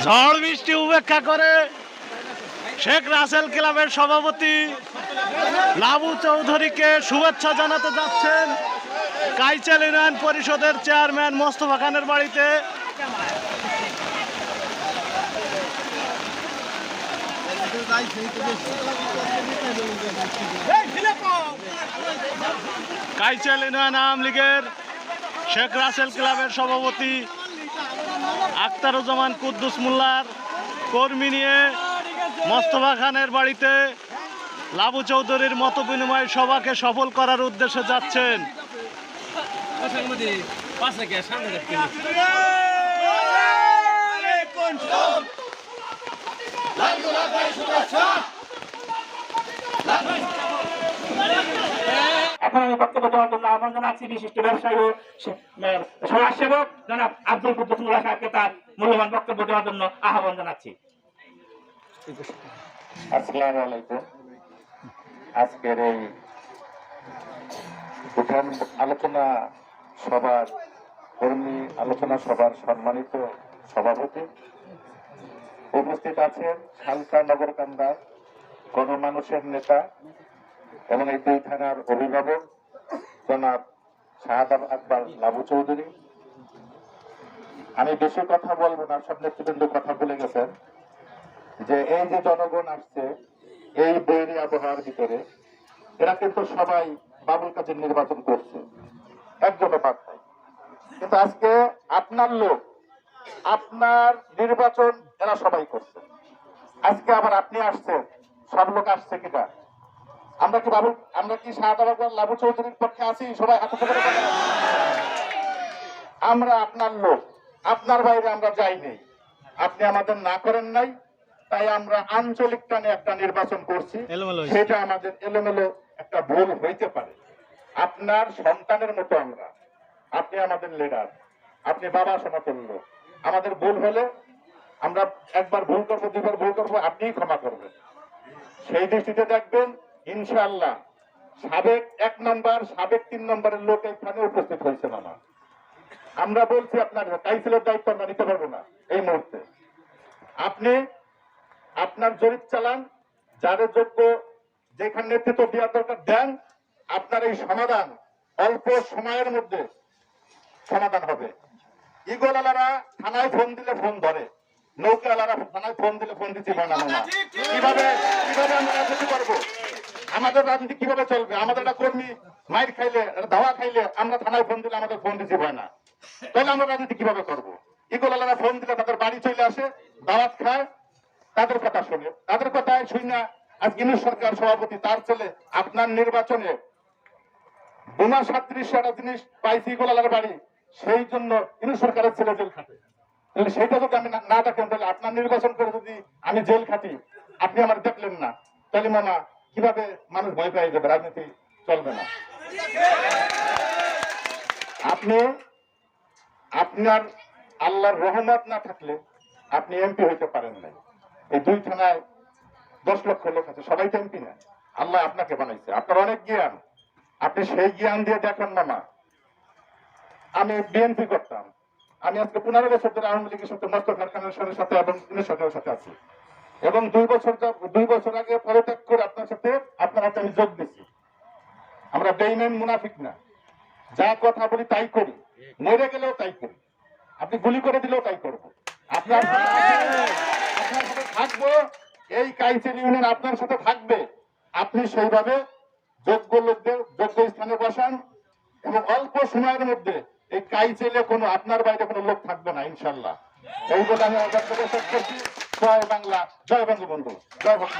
ঝড় বৃষ্টি উপেক্ষা করে শেখ রাসেল ক্লাবের সভাপতি লাবু চৌধুরীকে শুভেচ্ছা জানাতে যাচ্ছেন কাইচাল ইউনিয়ন পরিষদের চেয়ারম্যান মোস্তফা খানের বাড়িতে। কাইচাল ইউনিয়ন আওয়ামী লীগের শেখ রাসেল ক্লাবের সভাপতি আখতারুজ্জামান কুদ্দুস মোল্লার কর্মী নিয়ে মোস্তফা খানের বাড়িতে লাবু চৌধুরীর মত বিনিময় সভাকে সফল করার উদ্দেশ্যে যাচ্ছেন। এখন আমি বক্তব্য দেওয়ার জন্য আহ্বান জানাচ্ছি বিশিষ্ট ব্যবসায়ী ও সমাজসেবক জনাব আব্দুল কুদ্দুসুল্লাহ সাহেবকে তার মূল্যবান বক্তব্য দেওয়ার জন্য আহ্বান জানাচ্ছি। আসসালামু আলাইকুম। আজকের এই প্রধান আলোচনা সভার কর্মী আলোচনা সভার সম্মানিত সভাপতি উপস্থিত আছেন সালসা নগরকান্দার গণমানুষের নেতা এবং এই দুই থানার অভিভাবক জনাব শাহাদাব আকবর, লাবু চৌধুরী। আমি বেশি কথা বলব না, সব নেতৃবৃন্দ কথা বলে গেছেন। যে এই যে জনগণ আসছে, এই বৈরী আবহাওয়ার ভিতরে, এরা কিন্তু সবাই বাবুল কাজের নির্বাচন করছে। একজনও বাদ নাই। কিন্তু আজকে আপনার লোক, আপনার নির্বাচন এরা সবাই করছে। আজকে আবার আপনি আসছেন, সব লোক আসছে কিনা? আমরা কি বাবু আমরা কি শাহদাবাদ লাবু চৌধুরীর পক্ষে আছি? সবাই হাতে আমরা আপনার লোক আপনার বাইরে আমরা যাই নেই। আপনি আমাদের না করেন নাই তাই আমরা আঞ্চলিক টানে একটা নির্বাচন করছি। সেটা আমাদের এলোমেলো একটা ভুল হইতে পারে। আপনার সন্তানের মতো আমরা। আপনি আমাদের লিডার আপনি বাবা সমতুল্য আমাদের ভুল হলে আমরা একবার ভুল করব দুবার ভুল করব আপনিই ক্ষমা করবেন। সেই দৃষ্টিতে দেখবেন ইনশাআল্লাহ, সাবেক এক নম্বর, সাবেক তিন নম্বরের লোক এখানে উপস্থিত হয়েছে মামা। আমরা বলছি আপনার কাউন্সিলের দায়িত্ব আমরা নিতে পারব না এই মুহূর্তে। আপনি আপনার জরিপ চালান, যাদের যোগ্য যেখানে নেতৃত্ব দেওয়ার দরকার দেন, আপনার এই সমাধান অল্প সময়ের মধ্যে সমাধান হবে। ইগল আলারা থানায় ফোন দিলে ফোন ধরে নৌকা আলারা থানায় ফোন দিলে ফোন দিচ্ছি না কীভাবে কীভাবে আমরা রাজনীতি করব? আমাদের রাজনীতি কীভাবে চলবে? আমাদের একটা কর্মী মাইর খাইলে ধাওয়া খাইলে আমরা থানায় ফোন দিলে আমাদের ফোন রিসিভ হয় না। তাহলে আমরা রাজনীতি কীভাবে করব? ইগল ফোন দিলে তাদের বাড়ি চলে আসে, দাওয়াত খায়, তাদের কথা শুনে। তাদের কথায় শুই না। আজ ইনু সরকার সভাপতি, তার ছেলে, আপনার নির্বাচনে বোমা সাত্রিশ একটা জিনিস পাইছি গোলালার বাড়ি, সেই জন্য ইনু সরকারের ছেলে জেল খাটে। সেটা যদি আমি না- না দেখেন, তাহলে আপনার নির্বাচন করে যদি আমি জেল খাটি, আপনি আমার দেখলেন না। তাহলে মামা কীভাবে মানুষ ভয় পেয়ে যাবে রাজনীতি চলবে না? আপনি, আপনার আল্লাহর রহমত না থাকলে আপনি এমপি হইতে পারেন নাই। এই দুই থানায় দশ লক্ষ লোক আছে, সবাই তো এমপি না। আল্লাহ আপনাকে বানাইছে। আপনার অনেক জ্ঞান। আপনি সেই জ্ঞান দিয়ে দেখেন না মা। আমি বিএনপি করতাম। আমি আজকে পনেরো বছর ধরে আওয়ামী লীগের সাথে মোস্তফা খানের সাথে এবং সাথে আছি। এবং দুই বছর দুই বছর আগে পদত্যাগ করে আপনার সাথে আপনার হাতে আমি যোগ দিচ্ছি আমরা বেইমেন মুনাফিক না। যা কথা বলি তাই করি। মরে গেলেও তাই করি। আপনি গুলি করে দিলেও তাই করব। আপনার আপনার সাথে থাকব। এই কাউন্সিল ইউনিয়ন আপনার সাথে থাকবে। আপনি সেইভাবে যোগ্য লোকদের, যোগ্য স্থানে বসান এবং অল্প সময়ের মধ্যে এই কাইচেলে কোনো আপনার বাইরে কোনো লোক থাকবে না, ইনশাল্লাহ। এই বলে আমি শেষ করছি। জয় বাংলা জয় বঙ্গবন্ধু জয় ভক্ত